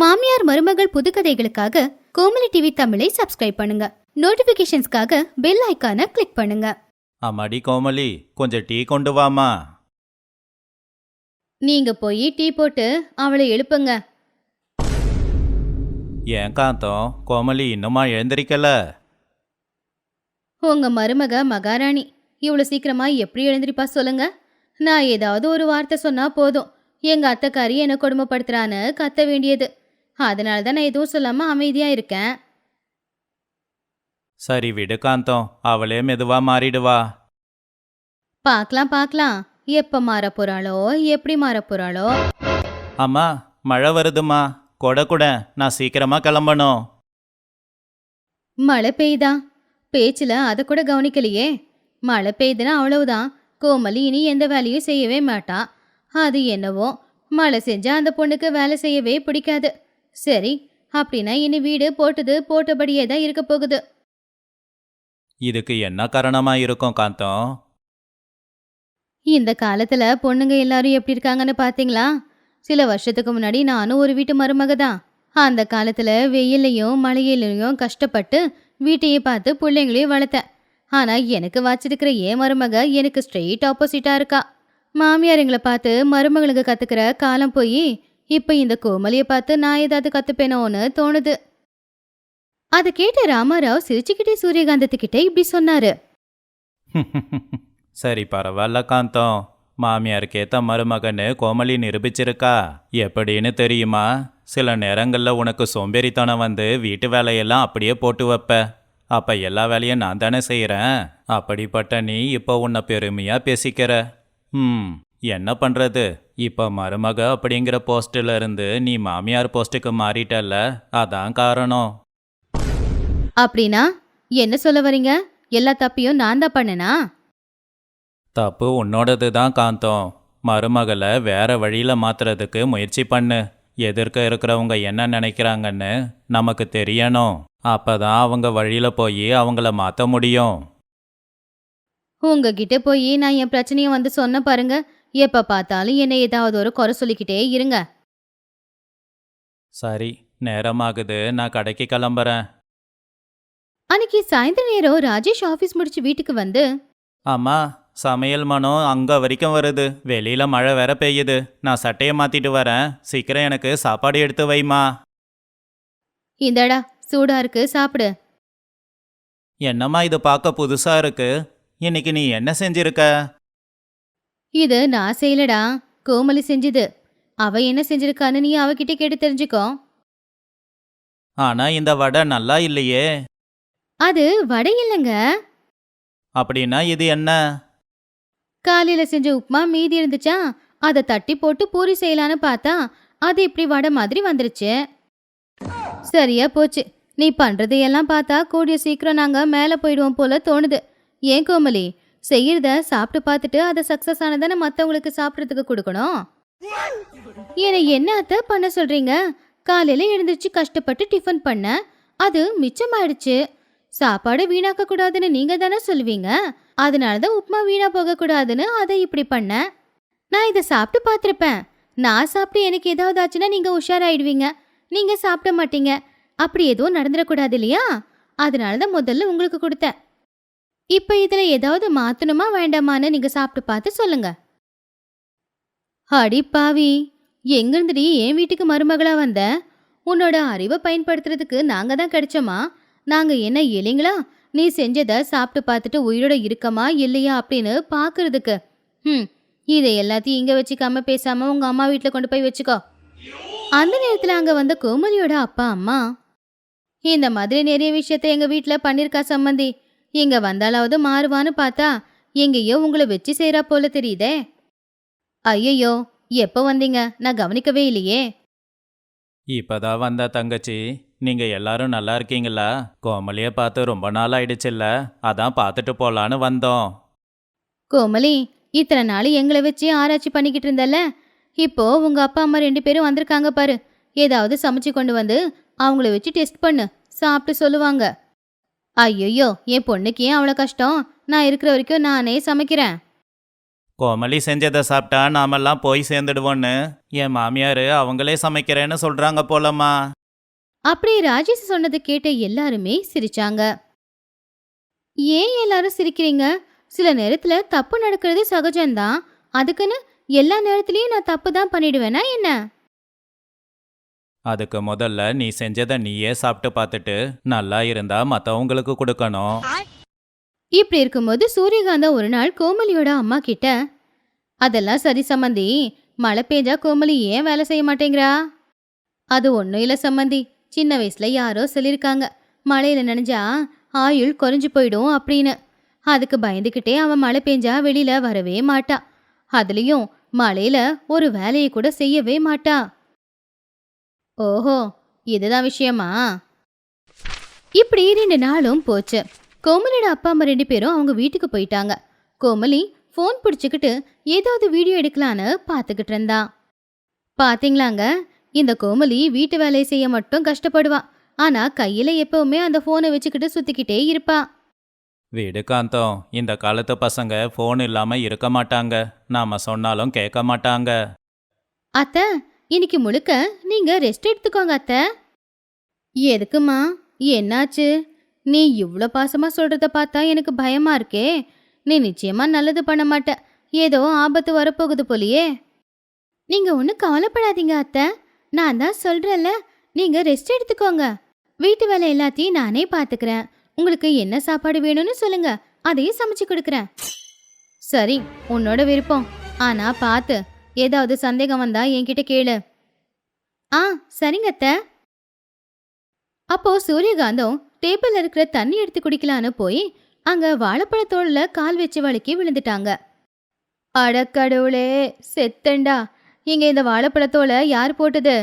மாமியார் மருமகள் புதுக்கதைகளுக்காக கோமலி டிவி தமிழை சப்ஸ்கிரைப் பண்ணுங்க. நோட்டிபிகேஷன்ஸ்க்காக பெல் ஐகானை கிளிக் பண்ணுங்க. அம்மாடி கோமலி கொஞ்சம் டீ கொண்டு வாமா நீங்க போய் டீ போட்டு அவளை எழுப்புங்க. ஏன் காந்தம்? கோமலி இன்னுமா எழுந்திருக்கல? உங்க மருமக மகாராணி இவ்வளவு சீக்கிரமா எப்படி எழுந்திருப்பா சொல்லுங்க. நான் ஏதாவது ஒரு வார்த்தை சொன்னா போதும். எங்க அத்தைக்காரி என்ன கொடுமைப்படுத்துறான்னு கத்த வேண்டியது. அதனால தான் நான் எதுவும் சொல்லாம அமைதியா இருக்கேன். சரி விடு காந்தம். அவளே மெதுவா மாறிடுவா. பார்க்கலாம் பார்க்கலாம். எப்ப மாற போறாளோ எப்படி மாற போறாளோ. அம்மா மழை வருதுமா கொடை கூட. நான் சீக்கிரமா கிளம்பணும். மழை பெய்யுதா? பேச்சுல அதை கூட கவனிக்கலையே. மழை பெய்யுதுன்னா அவ்வளவுதான். கோமலி இனி எந்த வேலையும் செய்யவே மாட்டா. அது என்னவோ மழை செஞ்சா அந்த பொண்ணுக்கு வேலை செய்யவே பிடிக்காது. சரி அப்படின்னா இனி வீடு போட்டது போட்டபடியே தான் இருக்க போகுது. இதுக்கு என்ன காரணமா இருக்கும் காந்தம் இந்த காலத்துல பொண்ணுங்க எல்லாரும் எப்படி இருக்காங்கன்னு பாத்தீங்களா? சில வருஷத்துக்கு முன்னாடி நானும் ஒரு வீட்டு மருமக தான். அந்த காலத்துல வெயிலையும் மழையிலையும் கஷ்டப்பட்டு வீட்டையே பார்த்து பிள்ளைங்களையும் வளர்த்தேன். ஆனா எனக்கு வச்சிருக்கிற ஏன் மருமக எனக்கு ஸ்ட்ரெயிட் ஆப்போசிட்டா இருக்கா. மாமியார் எங்களை பார்த்து மருமகளுக்கு கத்துக்கிற காலம் போய் இப்போ இந்த கோமலியை பார்த்து நான் ஏதாவது கத்துப்பேனோன்னு தோணுது. அதை கேட்ட ராமாராவ் சிரிச்சுக்கிட்டே சூரியகாந்தத்துக்கிட்ட இப்படி சொன்னாரு. சரி பரவாயில்ல காந்தம். மாமியாருக்கு ஏத்த மருமகன்னு கோமலி நிரூபிச்சிருக்கா? எப்படின்னு தெரியுமா? சில நேரங்களில் உனக்கு சோம்பேறித்தனம் வந்து வீட்டு வேலையெல்லாம் அப்படியே போட்டு வைப்ப. அப்ப எல்லா வேலையும் நான் தானே செய்கிறேன் அப்படிப்பட்ட நீ இப்போ உன்னை பெருமையாக பேசிக்கிற. ம். என்ன பண்றது? இப்ப மருமக அப்படிங்கிற போஸ்ட்ல இருந்து நீ மாமியார் போஸ்ட்டுக்கு மாறிட்டல்ல அதான் காரணம். அப்படின்னா என்ன சொல்ல வரீங்க? எல்லா தப்பையும் நான் தான் பண்ணனா? தப்பு உன்னோடது தான் காந்தம். மருமகளை வேற வழியில மாத்துறதுக்கு முயற்சி பண்ணு. எதிர்க்க இருக்கிறவங்க என்ன நினைக்கிறாங்கன்னு நமக்கு தெரியணும். அப்பதான் அவங்க வழியில போய் அவங்கள மாத்த முடியும். உங்ககிட்ட போய் நான் என் பிரச்சனையை வந்து சொன்ன பாருங்க. எப்ப பார்த்தாலும் என்னை ஏதாவது ஒரு குறை சொல்லிக்கிட்டே இருங்க. சரி நேரமாகுது. நான் கடைக்கு கிளம்புறேன். அன்னைக்கு சாயந்தர நேரம் ராஜேஷ் ஆபீஸ் முடிச்சு வீட்டுக்கு வந்து அம்மா சமையல் மனம் அங்க வரைக்கும் வருது. வெளியில மழை வேற பெய்யுது. நான் சட்டையை மாத்திட்டு வரேன். சீக்கிரம் எனக்கு சாப்பாடு எடுத்து வைமா. இந்தடா சூடா இருக்கு சாப்பிடு. என்னம்மா இது பார்க்க புதுசா இருக்கு? இன்னைக்கு நீ என்ன செஞ்சிருக்க? இது நான் செய்யலடா. கோமலி செஞ்சது. அவ என்ன செஞ்சிருக்கான்னு நீ அவகிட்ட கேட்டு தெரிஞ்சுக்கோ. ஆனா இந்த வடை நல்லா இல்லையே. அது வடை இல்லைங்க. அப்படின்னா இது என்ன? காலையில செஞ்ச உப்புமா மீதி இருந்துச்சா? அதை தட்டி போட்டு பூரி செய்யலான்னு பார்த்தா அது இப்படி வடை மாதிரி வந்துருச்சு. சரியா போச்சு. நீ பண்றதையெல்லாம் பார்த்தா கூடிய சீக்கிரம் நாங்க மேலே போயிடுவோம் போல தோணுது. ஏன் கோமலி? செய்யறத சாப்பிட்டு பார்த்துட்டு அதை சக்சஸ் ஆனதானே மற்றவங்களுக்கு சாப்பிட்றதுக்கு கொடுக்கணும். என்னை என்னத்த பண்ண சொல்றீங்க? காலையில எழுந்திருச்சு கஷ்டப்பட்டு டிஃபன் பண்ண. அது மிச்சமாயிடுச்சு. சாப்பாடு வீணாக்க கூடாதுன்னு நீங்க தானே சொல்லுவீங்க? அதனால தான் உப்புமா வீணா போக கூடாதுன்னு அதை இப்படி பண்ண. நான் இதை சாப்பிட்டு பார்த்துருப்பேன். நான் சாப்பிட்டு எனக்கு ஏதாவது ஆச்சுன்னா நீங்க உஷாராயிடுவீங்க. நீங்க சாப்பிட மாட்டீங்க. அப்படி எதுவும் நடந்துடக்கூடாது இல்லையா? அதனால தான் முதல்ல உங்களுக்கு கொடுத்தேன். இப்போ இதில் ஏதாவது மாத்தணுமா வேண்டாமான்னு நீங்கள் சாப்பிட்டு பார்த்து சொல்லுங்க. அடி பாவி எங்கிருந்துடி என் வீட்டுக்கு மருமகளாக வந்த? உன்னோட அறிவை பயன்படுத்துறதுக்கு நாங்க தான் கிடைச்சோமா? நாங்கள் என்ன இல்லைங்களா நீ செஞ்சதை சாப்பிட்டு பார்த்துட்டு உயிரோட இருக்கமா இல்லையா அப்படின்னு பார்க்கறதுக்கு ம் இதை எல்லாத்தையும் இங்கே வச்சுக்காம பேசாம உங்க அம்மா வீட்டில் கொண்டு போய் வச்சுக்கோ. அந்த நேரத்தில் அங்கே வந்த கோமலியோட அப்பா அம்மா இந்த மாதிரி நிறைய விஷயத்த எங்கள் வீட்டில் பண்ணியிருக்கா சம்மந்தி இங்கே வந்தாலாவது மாறுவான்னு பார்த்தா எங்கேயோ உங்களை வச்சு செய்கிறா போல தெரியுதே. ஐயையோ எப்போ வந்தீங்க? நான் கவனிக்கவே இல்லையே. இப்பதான் வந்த தங்கச்சி நீங்க எல்லாரும் நல்லா இருக்கீங்களா? கோமலிய பார்த்து ரொம்ப நாள் ஆயிடுச்சுல்ல அதான் பார்த்துட்டு போலான்னு வந்தோம். கோமலி இத்தனை நாள் எங்களை வச்சு ஆராய்ச்சி பண்ணிக்கிட்டு இருந்தல்ல? இப்போ உங்க அப்பா அம்மா ரெண்டு பேரும் வந்திருக்காங்க பாரு. ஏதாவது சமைச்சு கொண்டு வந்து அவங்கள வச்சு டெஸ்ட் பண்ணு சாப்பிட்டு சொல்லுவாங்க. ஐயோ என் பொண்ணுக்கு ஏன் அவ்வளோ கஷ்டம்? நான் இருக்கிற வரைக்கும் நானே சமைக்கிறேன். கோமலி செஞ்சதை சாப்பிட்டா நாமெல்லாம் போய் சேர்ந்துடுவோன்னு. என் மாமியார் அவங்களே சமைக்கிறேன்னு சொல்றாங்க போலம்மா. அப்படி ராஜேஷ் சொன்னதை கேட்ட எல்லாருமே சிரிச்சாங்க. ஏன் எல்லாரும் சிரிக்கிறீங்க? சில நேரத்துல தப்பு நடக்கிறது சகஜம்தான். அதுக்குன்னு எல்லா நேரத்துலயும் நான் தப்பு தான் பண்ணிடுவேனா என்ன? அதுக்கு முதல்ல நீ செஞ்சதை நீயே சாப்பிட்டு பார்த்துட்டு நல்லா இருந்தா மற்றவங்களுக்கு கொடுக்கணும். இப்படி இருக்கும்போது சூரியகாந்தம் ஒரு நாள் கோமலியோட அம்மா கிட்ட அதெல்லாம் சரி சம்மந்தி மழை பெஞ்சா கோமலி ஏன் வேலை செய்ய மாட்டேங்கிறா? அது ஒன்றும் இல்லை சம்மந்தி சின்ன வயசுல யாரோ சொல்லியிருக்காங்க மழையில் நினைஞ்சா ஆயுள் குறைஞ்சு போயிடும் அப்படின்னு. அதுக்கு பயந்துக்கிட்டே அவன் மழை பெஞ்சா வெளியில வரவே மாட்டா. அதுலேயும் மழையில ஒரு வேலையை கூட செய்யவே மாட்டா. ஓஹோ இதுதான் விஷயமா? இப்படி ரெண்டு நாளும் போச்சு. கோமலியோட அப்பா அம்மா ரெண்டு பேரும் அவங்க வீட்டுக்கு போயிட்டாங்க. கோமலி ஃபோன் பிடிச்சிக்கிட்டு ஏதாவது வீடியோ எடுக்கலான்னு பார்த்துக்கிட்டு இருந்தா. பாத்தீங்களாங்க? இந்த கோமலி வீட்டு வேலையை செய்ய மட்டும் கஷ்டப்படுவா. ஆனா கையில எப்பவுமே அந்த ஃபோனை வச்சுக்கிட்டு சுத்திக்கிட்டே இருப்பா. வீடு காந்தம். இந்த காலத்து பசங்க ஃபோன் இல்லாம இருக்க மாட்டாங்க. நாம சொன்னாலும் கேட்க மாட்டாங்க. அத்தை இன்னைக்கு முழுக்க நீங்க ரெஸ்ட் எடுத்துக்கோங்க அத்தை. எதுக்குமா? என்னாச்சு? நீ இவ்வளோ பாசமா சொல்றத பார்த்தா எனக்கு பயமா இருக்கே. நீ நிச்சயமா நல்லது பண்ண மாட்ட. ஏதோ ஆபத்து வரப்போகுது போலியே. நீங்க ஒன்றும் கவலைப்படாதீங்க அத்தை. நான் தான் சொல்றேன்ல. நீங்க ரெஸ்ட் எடுத்துக்கோங்க. வீட்டு வேலை எல்லாத்தையும் நானே பார்த்துக்கிறேன் உங்களுக்கு என்ன சாப்பாடு வேணும்னு சொல்லுங்க. அதையும் சமைச்சு கொடுக்குறேன். சரி உன்னோட விருப்பம். ஆனா பார்த்து ஏதாவது சந்தேகம் வந்தா என்கிட்ட கேளு. ஆ சரிங்க அத்த. அப்போ சூரியகாந்தம் டேபிள்ல இருக்கிற தண்ணி எடுத்து குடிக்கலான்னு போய் அங்க வாழைப்பழத்தோடுல கால் வச்சு வழுக்கி விழுந்துட்டாங்க. அடக்கடவுளே செத்தண்டா. இங்க இந்த வாழைப்பழத்தோலை யார் போட்டது?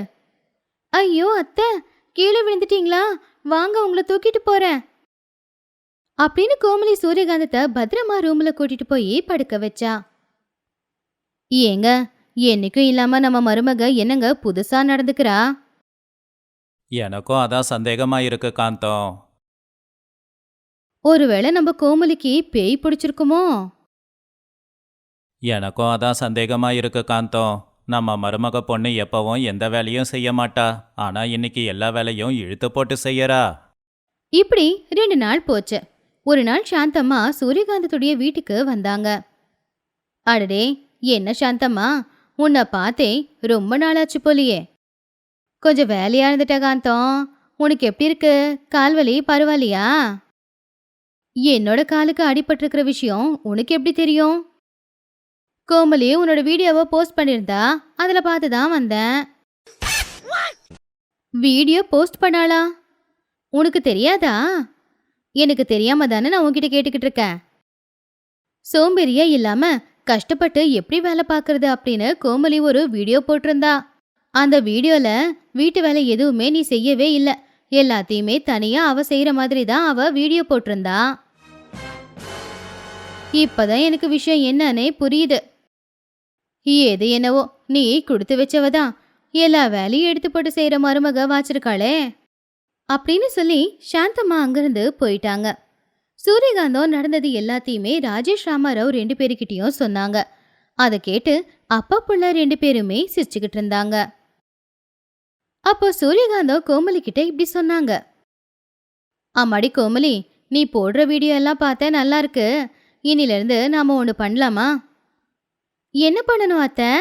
ஐயோ அத்தை கீழே விழுந்துட்டீங்களா? வாங்க உங்களை தூக்கிட்டு போறேன். அப்படின்னு கோமலி சூரியகாந்தத்தை பத்திரமா ரூம்ல கூட்டிட்டு போய் படுக்க வச்சா. ஏங்க என்னைக்கும் இல்லாம நம்ம மருமக என்னங்க புதுசா நடந்துக்கிறா? எனக்கும் அதான் சந்தேகமா இருக்கு காந்தம். ஒருவேளை நம்ம கோமலிக்கு பேய் பிடிச்சிருக்குமோ? எனக்கும் அதான் சந்தேகமா இருக்கு காந்தம். நம்ம மருமக பொண்ணு எப்பவும் எந்த வேலையும் செய்ய மாட்டா. ஆனா இன்னைக்கு எல்லா வேலையும் இழுத்து போட்டு செய்யறா. இப்படி ரெண்டு நாள் போச்சு. ஒரு நாள் சாந்தம்மா சூரியகாந்தத்துடைய வீட்டுக்கு வந்தாங்க. அடடே என்ன சாந்தம்மா? உன்னை பார்த்தே ரொம்ப நாளாச்சு போலியே. கொஞ்சம் வேலையா இருந்துட்ட காந்தம் உனக்கு எப்படி இருக்கு? கால்வலி பரவாயில்லையா? என்னோட காலுக்கு அடிபட்டிருக்கிற விஷயம் உனக்கு எப்படி தெரியும்? கோமலி உன்னோட வீடியோவை போஸ்ட் பண்ணியிருந்தா அதில் பார்த்து தான் வந்தேன். வீடியோ போஸ்ட் பண்ணாளா? உனக்கு தெரியாதா? எனக்கு தெரியாம தானே நான் உன்கிட்ட கேட்டுக்கிட்டு இருக்கேன். சோம்பேறியா இல்லாம கஷ்டப்பட்டு எப்படி வேலை பார்க்கறது அப்படின்னு கோமலி ஒரு வீடியோ போட்டிருந்தா. அந்த வீடியோல வீட்டு வேலை எதுவுமே நீ செய்யவே இல்லை. எல்லாத்தையுமே தனியா அவ செய்யற மாதிரி தான் அவ வீடியோ போட்டிருந்தா. இப்பதான் எனக்கு விஷயம் என்னன்னே புரியுது. ஏது என்னவோ நீ கொடுத்து வச்சவதான் எல்லா வேலையும் எடுத்து போட்டு செய்யற மருமக வாச்சிருக்காளே. அப்படின்னு சொல்லி சாந்தம்மா அங்கிருந்து போயிட்டாங்க. சூரியகாந்தம் நடந்தது எல்லாத்தையுமே ராஜேஷ் ராமாராவ் ரெண்டு பேருக்கிட்டையும் சொன்னாங்க. அதை கேட்டு அப்பா புள்ள ரெண்டு பேருமே சிரிச்சுக்கிட்டு இருந்தாங்க. அப்போ சூரியகாந்தம் கோமலி கிட்ட இப்படி சொன்னாங்க. அம்மாடி கோமலி நீ போடுற வீடியோ எல்லாம் பார்த்தேன் நல்லா இருக்கு. இனிலிருந்து நாம ஒன்று பண்ணலாமா? என்ன பண்ணணும் அத்தை?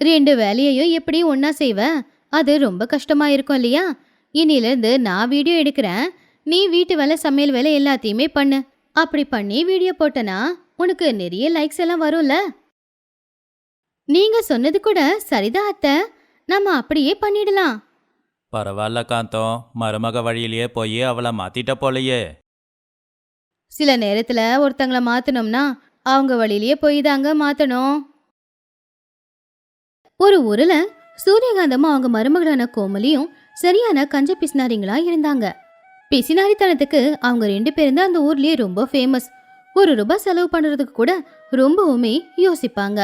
ரெண்டு வேலையையும் எப்படி ஒன்றா செய்வ? அது ரொம்ப கஷ்டமா இருக்கும் இல்லையா? இனிலேருந்து நான் வீடியோ எடுக்கிறேன். நீ வீட்டு வேலை சமையல் வேலை எல்லாத்தையுமே பண்ணு. அப்படி பண்ணி வீடியோ போட்டனா உனக்கு நிறைய லைக்ஸ் எல்லாம் வரும்ல? நீங்க சொன்னது கூட சரிதான் அத்தை. நம்ம அப்படியே பண்ணிடலாம். பரவாயில்ல காந்தம் மருமக வழியிலேயே போய் அவளை மாத்திட்ட போலையே. சில நேரத்துல ஒருத்தங்கள மாத்தணும்னா அவங்க வழியிலேயே போய் தாங்க மாத்தணும். ஒரு ஊர்ல சூரியகாந்தமும் அவங்க மருமகளான கோமலியும் சரியான கஞ்ச பிசினாரிங்களா இருந்தாங்க. பிசினாரித்தனத்துக்கு அவங்க ரெண்டு பேரும் தான் அந்த ஊர்லேயே ரொம்ப ஃபேமஸ் ஒரு ரூபாய் செலவு பண்ணுறதுக்கு கூட ரொம்பவுமே யோசிப்பாங்க.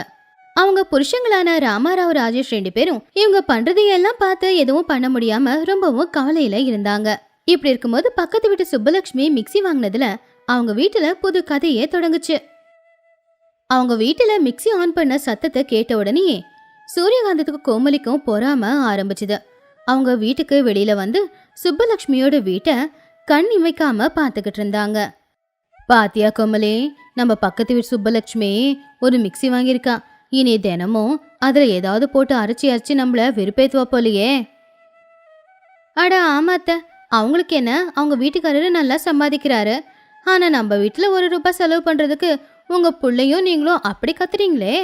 அவங்க புருஷங்களான ராமாராவ் ராஜேஷ் ரெண்டு பேரும் இவங்க பண்றதையெல்லாம் பார்த்து எதுவும் பண்ண முடியாம ரொம்பவும் கவலையில இருந்தாங்க. இப்படி இருக்கும்போது பக்கத்து வீட்டு சுப்பலட்சுமி மிக்ஸி வாங்கினதுல அவங்க வீட்டுல புது கதையே தொடங்குச்சு. அவங்க வீட்டுல மிக்ஸி ஆன் பண்ண சத்தத்தை கேட்ட உடனே சூரியகாந்தத்துக்கு கோமலிக்கும் பொறாம ஆரம்பிச்சுது. அவங்க வீட்டுக்கு வெளியில வந்து சுப்பலக்ஷ்மியோட வீட்டை கண் இமைக்காம பார்த்துக்கிட்டு இருந்தாங்க. பாத்தியா கோமலே நம்ம பக்கத்து வீட்டு சுப்பலக்ஷ்மி ஒரு மிக்ஸி வாங்கியிருக்கா. இனி தினமும் அதில் ஏதாவது போட்டு அரைச்சி அரைச்சி நம்மள வெறுப்பேத்துவா போலையே. அட ஆமாத்த அவங்களுக்கு என்ன அவங்க வீட்டுக்காரரு நல்லா சம்பாதிக்கிறாரு. ஆனால் நம்ம வீட்டில் ஒரு ரூபாய் செலவு பண்ணுறதுக்கு உங்கள் பிள்ளையும் நீங்களும் அப்படி கத்துறீங்களே.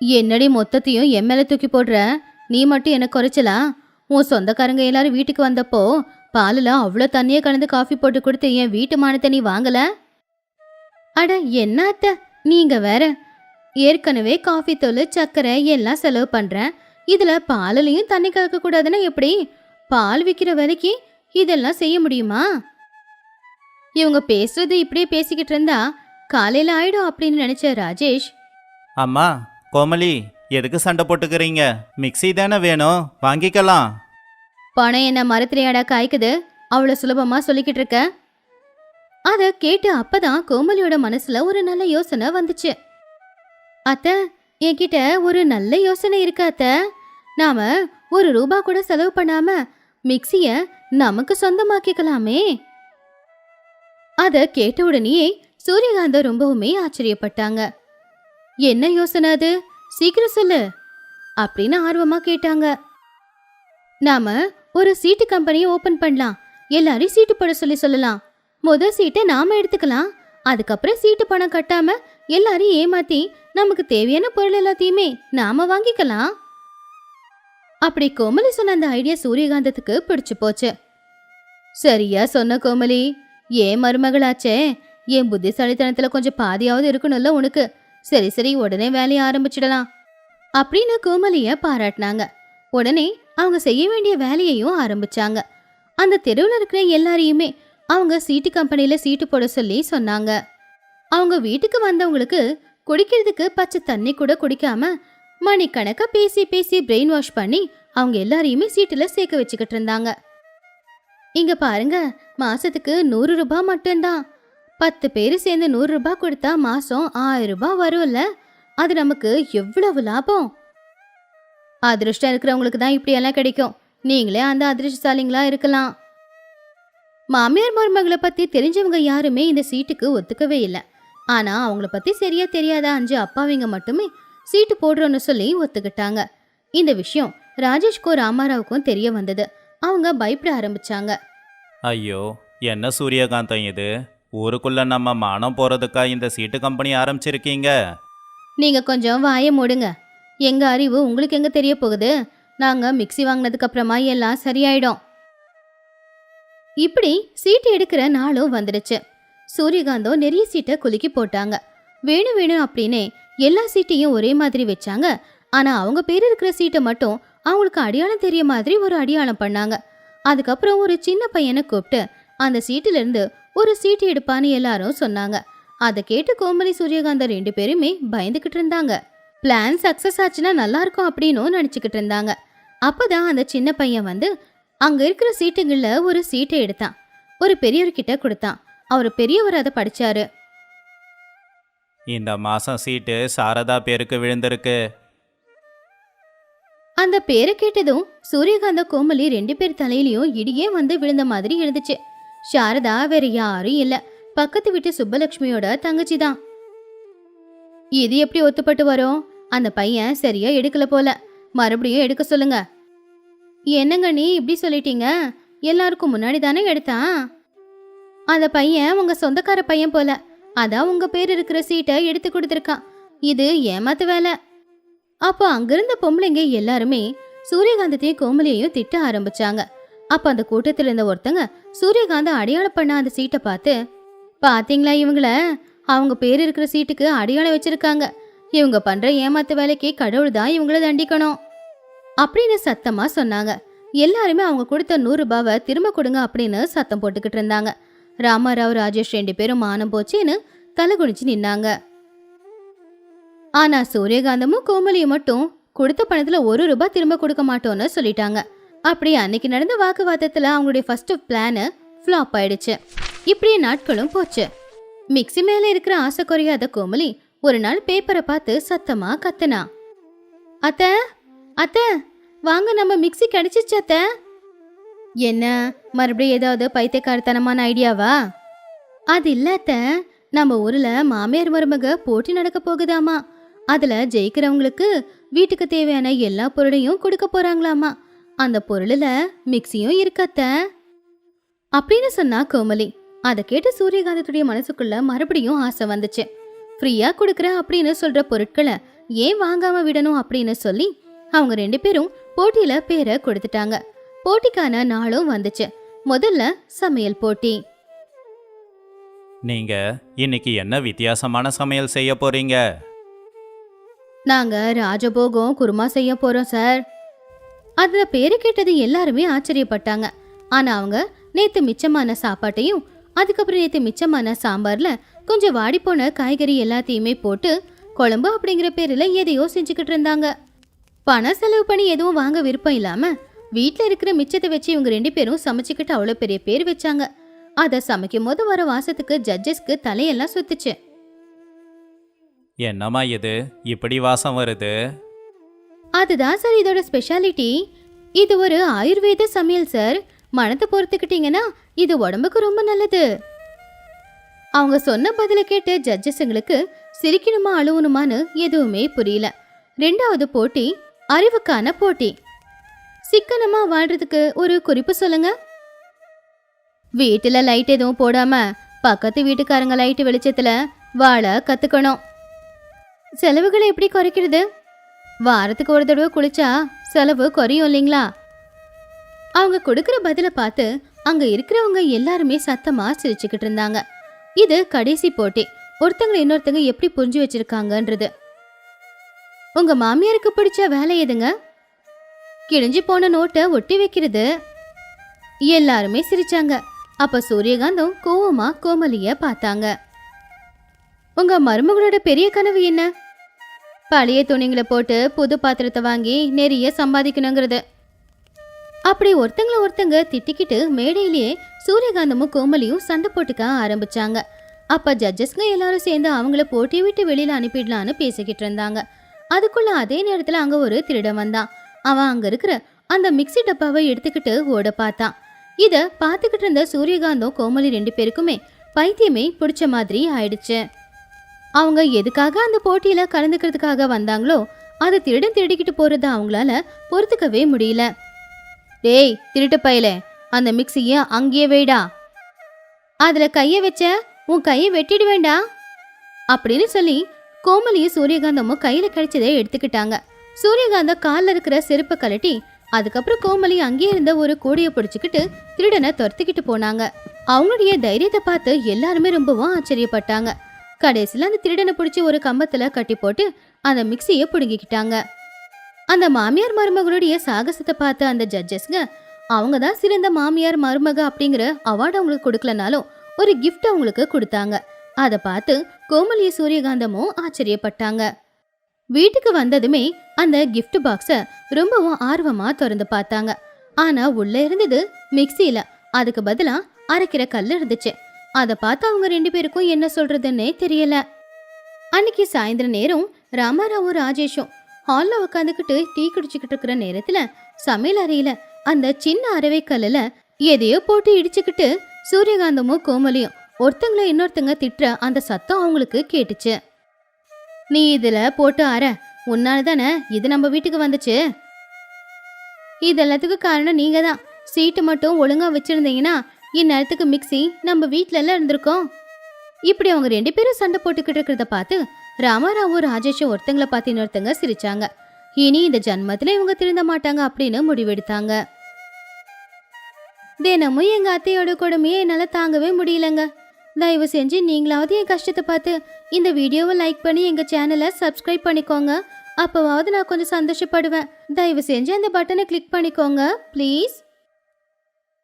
என்னடி மொத்தத்தையும் என் மேலே தூக்கி போடுற? நீ மட்டும் என்ன குறைச்சலா? உன் சொந்தக்காரங்க எல்லாரும் வீட்டுக்கு வந்தப்போ பாலில் அவ்வளோ தண்ணியை கலந்து காஃபி போட்டு கொடுத்து என் வீட்டு மானத்தை நீ வாங்கல? அட என்ன அத்தை? நீங்க வேற ஏற்கனவே காஃபி தூள் சர்க்கரை எல்லாம் செலவு பண்ணுறேன் இதில் பாலிலையும் தண்ணி கலக்கக்கூடாதுன்னா எப்படி? பால் விற்கிற விலைக்கு இதெல்லாம் செய்ய முடியுமா? இவங்க பேசுறது இப்படியே பேசிக்கிட்டு இருந்தா காலையில் ஆயிடும் அப்படின்னு நினைச்ச ராஜேஷ். அம்மா கோமலி எதுக்கு சண்டை போட்டுக்கிறீங்க? மிக்ஸி தானே வேணும். வாங்கிக்கலாம். பணம் என்ன மரத்திலேயாடா காய்க்குது? அவ்வளோ சுலபமா சொல்லிக்கிட்டு இருக்க? அதை கேட்டு அப்பதான் கோமலியோட மனசுல ஒரு நல்ல யோசனை வந்துச்சு. அத்த என்கிட்ட ஒரு நல்ல யோசனை இருக்கு அத்த. நாம ஒரு ரூபா கூட செலவு பண்ணாம மிக்சிய நமக்கு சொந்தமாக்கிக்கலாமே. அத கேட்ட உடனேயே சூரியகாந்த ரொம்பவுமே ஆச்சரியப்பட்டாங்க. என்ன யோசனை அது? சீக்கிரம் சொல்லு அப்படின்னு ஆர்வமா கேட்டாங்க. நாம ஒரு சீட்டு கம்பெனியை ஓபன் பண்ணலாம். எல்லாரையும் சீட்டு போட சொல்லி சொல்லலாம். முதல் சீட்டை நாம எடுத்துக்கலாம். அதுக்கப்புறம் சீட்டு பணம் கட்டாம எல்லாரையும் ஏமாத்தி நமக்கு தேவையான பொருள் எல்லாத்தையுமே நாம வாங்கிக்கலாம். அப்படி கோமலி சொன்ன அந்த ஐடியா சூரியகாந்தத்துக்கு பிடிச்சு போச்சு. சரியா சொன்ன கோமலி. ஏன் மருமகளாச்சே? என் புத்திசாலித்தனத்துல கொஞ்சம் பாதியாவது இருக்கணும்ல உனக்கு. சரி சரி உடனே வேலையை ஆரம்பிச்சிடலாம். அப்படின்னு கோமலிய பாராட்டினாங்க. உடனே அவங்க செய்ய வேண்டிய வேலையையும் ஆரம்பிச்சாங்க. அந்த தெருவில் இருக்கிற எல்லாரையுமே அவங்க சீட்டு கம்பெனியில் சீட்டு போட சொல்லி சொன்னாங்க. அவங்க வீட்டுக்கு வந்தவங்களுக்கு குடிக்கிறதுக்கு பச்சை தண்ணி கூட குடிக்காம மணிக்கணக்காக பேசி பேசி பிரெயின் வாஷ் பண்ணி அவங்க எல்லாரையுமே சீட்டில் சேர்க்க வச்சுக்கிட்டு இருந்தாங்க. இங்க பாருங்க மாசத்துக்கு நூறு ரூபாய் மட்டும்தான். பத்து பேர் சேர்ந்து நூறு ரூபாய் கொடுத்தா மாசம் ஆயிரம் ரூபாய் வரும்ல? அது நமக்கு எவ்வளவு லாபம்? அதிர்ஷ்டம் இருக்கிறவங்களுக்கு தான் இப்படி எல்லாம் கிடைக்கும். நீங்களே அந்த அதிர்ஷ்டசாலிங்களா இருக்கலாம். மாமியார் மருமகளை பத்தி தெரிஞ்சவங்க யாருமே இந்த சீட்டுக்கு ஒத்துக்கவே இல்லை. ஆனா அவங்கள பத்தி சரியா தெரியாத அஞ்சு அப்பாவிங்க மட்டுமே சீட்டு போடுறோன்னு சொல்லி ஒத்துக்கிட்டாங்க. இந்த விஷயம் ராஜேஷ்க்கும் ராமாராவுக்கும் தெரிய வந்தது. அவங்க பயப்பட ஆரம்பிச்சாங்க. ஐயோ என்ன சூரியகாந்தம் இது? ஊருக்குள்ள நம்ம மானம் போறதுக்கா இந்த சீட்டு கம்பெனி ஆரம்பிச்சிருக்கீங்க? நீங்க கொஞ்சம் வாய மூடுங்க. எங்க அறிவு உங்களுக்கு எங்க தெரிய போகுது? நாங்க மிக்ஸி வாங்கினதுக்கு அப்புறமா எல்லாம் சரியாயிடும். இப்படி சீட்டு எடுக்கிற நாளும் வந்துடுச்சு. சூரியகாந்தம் நிறைய சீட்டை குலுக்கி போட்டாங்க. வேணும் வேணும் அப்படின்னே எல்லா சீட்டையும் ஒரே மாதிரி வச்சாங்க. ஆனா அவங்க பேர் இருக்கிற சீட்டை மட்டும் அவங்களுக்கு அடையாளம் தெரிய மாதிரி ஒரு அடையாளம் பண்ணாங்க. அதுக்கப்புறம் ஒரு சின்ன பையனை கூப்பிட்டு அந்த சீட்டுல இருந்து ஒரு சீட்டு எடுப்பான்னு எல்லாரும் சொன்னாங்க. அதை கேட்டு கோமலி சூரியகாந்தம் ரெண்டு பேருமே பயந்துகிட்டு இருந்தாங்க. பிளான் சக்சஸ் ஆச்சுன்னா நல்லா இருக்கும் அப்படின்னு நினைச்சுக்கிட்டு இருந்தாங்க. அப்பதான் அந்த சின்ன பையன் வந்து அங்க இருக்கிற சீட்டுங்கள்ல ஒரு சீட்டை எடுத்தான். ஒரு பெரியவர்கிட்ட கொடுத்தான். அவர் பெரியவர் அதை படிச்சாரு. இந்த மாசம் சீட்டு சாரதா பேருக்கு விழுந்திருக்கு. அந்த பேரை கேட்டதும் சூரியகாந்த கோமலி ரெண்டு பேர் தலையிலயும் இடியே வந்து விழுந்த மாதிரி இருந்துச்சு. சாரதா வேற யாரும் இல்ல. பக்கத்து வீட்டு சுப்பலட்சுமியோட தங்கச்சி தான். இது எப்படி ஒத்துப்பட்டு வரும்? அந்த பையன் சரியா எடுக்கல போல. மறுபடியும் எடுக்க சொல்லுங்க. என்னங்க நீ இப்படி சொல்லிட்டீங்க? எல்லாருக்கும் முன்னாடி தானே எடுத்தான்? அந்த பையன் உங்க சொந்தக்கார பையன் போல. அதான் உங்க பேர் இருக்கிற சீட்டை எடுத்து கொடுத்துருக்கான். இது ஏமாத்து வேலை. அப்போ அங்கிருந்த பொம்பளைங்க எல்லாருமே சூரியகாந்தத்தையும் கோமலியையும் திட்ட ஆரம்பிச்சாங்க. அப்ப அந்த கூட்டத்தில் இருந்த ஒருத்தங்க சூரியகாந்த அடையாளம் பண்ண அந்த சீட்டை பார்த்து பாத்தீங்களா இவங்கள? அவங்க பேர் இருக்கிற சீட்டுக்கு அடையாளம் வச்சிருக்காங்க. இவங்க பண்ற ஏமாத்து வேலைக்கு கடவுள் தான் இவங்கள தண்டிக்கணும். அப்படின்னு சத்தமா சொன்னாங்க. எல்லாருமே அவங்க கொடுத்த நூறு ரூபாவை திரும்ப கொடுங்க அப்படின்னு சத்தம் போட்டுக்கிட்டு இருந்தாங்க. ராமாராவ் ராஜேஷ் ரெண்டு பேரும் மானம் போச்சுன்னு தலை குனிச்சு நின்னாங்க. ஆனா சூரியகாந்தமும் கோமலியும் மட்டும் கொடுத்த பணத்துல ஒரு ரூபாய் திரும்ப கொடுக்க மாட்டோம்னு சொல்லிட்டாங்க. அப்படி அன்னைக்கு நடந்த வாக்குவாதத்துல அவங்களுடைய ஃபர்ஸ்ட் பிளான் ஃப்ளாப் ஆயிடுச்சு. இப்படியே நாட்களும் போச்சு. மிக்ஸி மேல இருக்கிற ஆசை குறையாத கோமலி ஒரு நாள் பேப்பரை பார்த்து சத்தமா கத்துனா. அத்த அத்த வாங்க நம்ம மிக்சி கிடைச்சிச்சு அத்த. என்ன மறுபடியும் ஏதாவது பைத்தியக்காரத்தனமான ஐடியாவா? அது இல்ல அத்த. நம்ம ஊர்ல மாமியார் மருமக போட்டி நடக்க போகுதாமா. அதுல ஜெயிக்கிறவங்களுக்கு வீட்டுக்கு தேவையான எல்லா பொருளையும் கொடுக்க போறாங்களாமா. அந்த பொருளில் மிக்ஸியும் இருக்கத்த. அப்படின்னு சொன்னா கோமலி அதை கேட்டு சூரியகாந்தத்துடைய மனசுக்குள்ள மறுபடியும் ஆசை வந்துச்சு. ஃப்ரீயா கொடுக்குற அப்படின்னு சொல்ற பொருட்களை ஏன் வாங்காம விடணும் அப்படின்னு சொல்லி அவங்க ரெண்டு பேரும் போட்டியில பேரை கொடுத்துட்டாங்க. போட்டிக்கான நாளும் வந்துச்சு. முதல்ல சமையல் போட்டி. நீங்க இன்னைக்கு என்ன வித்தியாசமான சமையல் செய்ய போறீங்க? நாங்க ராஜபோகம் குருமா செய்ய போறோம் சார். அதில் பேரு கேட்டது எல்லாருமே ஆச்சரியப்பட்டாங்க. ஆனால் அவங்க நேற்று மிச்சமான சாப்பாட்டையும் அதுக்கப்புறம் நேற்று மிச்சமான சாம்பாரில் கொஞ்சம் வாடிப்போன காய்கறி எல்லாத்தையுமே போட்டு குழம்பு அப்படிங்கிற பேரில் எதையோ செஞ்சுக்கிட்டு இருந்தாங்க. பணம் செலவு பண்ணி எதுவும் வாங்க விருப்பம் இல்லாமல் வீட்டில் இருக்கிற மிச்சத்தை வச்சு இவங்க ரெண்டு பேரும் சமைச்சுக்கிட்டு அவ்வளோ பெரிய பேர் வச்சாங்க. அதை சமைக்கும் போது வர வாசத்துக்கு ஜட்ஜஸ்க்கு தலையெல்லாம் சுத்துச்சு. என்னம்மா இது? இப்படி வாசம் வருது? அதுதான் சார் இதோட ஸ்பெஷாலிட்டி இது ஒரு ஆயுர்வேத சமையல் சார். மனத்தை பொறுத்துக்கிட்டீங்கன்னா இது உடம்புக்கு ரொம்ப நல்லது. அவங்க சொன்ன பதில கேட்டு ஜட்ஜஸுங்களுக்கு சிரிக்கணுமா அழுவணுமான்னு எதுவுமே புரியல. ரெண்டாவது போட்டி அறிவுக்கான போட்டி. சிக்கனமா வாழ்றதுக்கு ஒரு குறிப்பு சொல்லுங்க. வீட்டுல லைட் எதுவும் போடாம பக்கத்து வீட்டுக்காரங்க லைட் வெளிச்சத்துல வாழ கத்துக்கணும். செலவுகளை எப்படி குறைக்கிறது? வாரத்துக்கு ஒரு தடவை குளிச்சா செலவு குறையும் இல்லைங்களா? அவங்க கொடுக்குற பதில பார்த்து அங்க இருக்கிறவங்க எல்லாருமே சத்தமா சிரிச்சுக்கிட்டு இருந்தாங்க. இது கடைசி போட்டி. ஒருத்தங்க இன்னொருத்தங்க எப்படி புரிஞ்சு வச்சிருக்காங்கன்றது. உங்க மாமியாருக்கு பிடிச்ச வேலை எதுங்க? கிழிஞ்சு போன நோட்டை ஒட்டி வைக்கிறது. எல்லாருமே சிரிச்சாங்க. அப்ப சூரியகாந்தம் கோவமா கோமலிய பார்த்தாங்க. உங்க மருமகளோட பெரிய கனவு என்ன? பழைய துணிங்களை போட்டு புது பாத்திரத்தை வாங்கி நிறைய சம்பாதிக்கணுங்கிறது. அப்படி ஒருத்தங்கள ஒருத்தங்க திட்டிக்கிட்டு மேடையிலேயே சூரியகாந்தமும் கோமலியும் சண்டை போட்டுக்க ஆரம்பிச்சாங்க. அப்ப ஜட்ஜஸ்ங்க எல்லாரும் சேர்ந்து அவங்கள போட்டி விட்டு வெளியில அனுப்பிடலான்னு பேசிக்கிட்டு இருந்தாங்க. அதுக்குள்ள அதே நேரத்துல அங்க ஒரு திருடன் வந்தான். அவன் அங்க இருக்கிற அந்த மிக்ஸி டப்பாவை எடுத்துக்கிட்டு ஓட பார்த்தான். இத பார்த்துக்கிட்டு இருந்த சூரியகாந்தம் கோமலி ரெண்டு பேருக்குமே பைத்தியமே பிடிச்ச மாதிரி ஆயிடுச்சு. அவங்க எதுக்காக அந்த போட்டியில கலந்துக்கிறதுக்காக வந்தாங்களோ அதை திருடன் திருடிக்கிட்டு போறத அவங்களால பொறுத்துக்கவே முடியல. டேய் திருட்டு பயலே அந்த மிக்சிய அங்கேயே வைடா. அதுல கைய வச்ச உன் கையை வெட்டிடுவேண்டா அப்படின்னு சொல்லி கோமலியும் சூரியகாந்தமும் கையில கிடைச்சதை எடுத்துக்கிட்டாங்க. சூரியகாந்தம் கால்ல இருக்கிற செருப்பை கழட்டி அதுக்கப்புறம் கோமலி அங்கேயே இருந்த ஒரு கூடைய பிடிச்சுக்கிட்டு திருடனை துரத்துக்கிட்டு போனாங்க. அவங்களுடைய தைரியத்தை பார்த்து எல்லாருமே ரொம்பவும் ஆச்சரியப்பட்டாங்க. கடைசியில் அந்த திருடனை பிடிச்சி ஒரு கம்பத்துல கட்டி போட்டு அந்த மிக்சியை பிடுங்கிக்கிட்டாங்க. அந்த மாமியார் மருமகளுடைய சாகசத்தை பார்த்த அந்த ஜட்ஜஸ்ங்க அவங்க தான் சிறந்த மாமியார் மருமக அப்படிங்கிற அவார்டு அவங்களுக்கு கொடுக்கலனாலும் ஒரு கிஃப்ட் அவங்களுக்கு கொடுத்தாங்க. அதை பார்த்து கோமலி சூரியகாந்தமும் ஆச்சரியப்பட்டாங்க. வீட்டுக்கு வந்ததுமே அந்த கிஃப்ட் பாக்ஸ ரொம்பவும் ஆர்வமா திறந்து பார்த்தாங்க. ஆனா உள்ளே இருந்தது மிக்ஸியில. அதுக்கு பதிலா அரைக்கிற கல் இருந்துச்சு. அதை பார்த்து அவங்க ரெண்டு பேருக்கும் என்ன சொல்றதுன்னே தெரியல. அன்னைக்கு சாயந்தர நேரம் ராமாராவும் ராஜேஷும் ஹாலில் உட்காந்துக்கிட்டு டீ குடிச்சுக்கிட்டு இருக்கிற நேரத்துல சமையல் அறையில அந்த சின்ன அரவை எதையோ போட்டு இடிச்சுக்கிட்டு சூரியகாந்தமும் கோமலியும் ஒருத்தங்கள இன்னொருத்தங்க திட்டுற அந்த சத்தம் அவங்களுக்கு கேட்டுச்சு. நீ இதுல போட்டு அற உன்னால தானே இது நம்ம வீட்டுக்கு வந்துச்சு? இது எல்லாத்துக்கும் காரணம் நீங்க தான் சீட்டு மட்டும் ஒழுங்கா வச்சிருந்தீங்கன்னா இந்நேரத்துக்கு மிக்ஸி நம்ம வீட்ல எல்லாம் இருந்திருக்கோம். இப்படி அவங்க ரெண்டு பேரும் சண்டை போட்டுக்கிட்டு இருக்கிறத பார்த்து ராமாராவும் ராஜேஷும் ஒருத்தங்களை பார்த்து இன்னொருத்தங்க சிரிச்சாங்க. இனி இந்த ஜன்மத்துல இவங்க திருந்த மாட்டாங்க அப்படின்னு முடிவெடுத்தாங்க. தினமும் எங்க அத்தையோட கொடுமையை என்னால தாங்கவே முடியலங்க. தயவு செஞ்சு நீங்களாவது என் கஷ்டத்தை பார்த்து இந்த வீடியோவை லைக் பண்ணி எங்க சேனலை சப்ஸ்கிரைப் பண்ணிக்கோங்க. அப்பவாவது நான் கொஞ்சம் சந்தோஷப்படுவேன். தயவு செஞ்சு அந்த பட்டனை கிளிக் பண்ணிக்கோங்க ப்ளீஸ்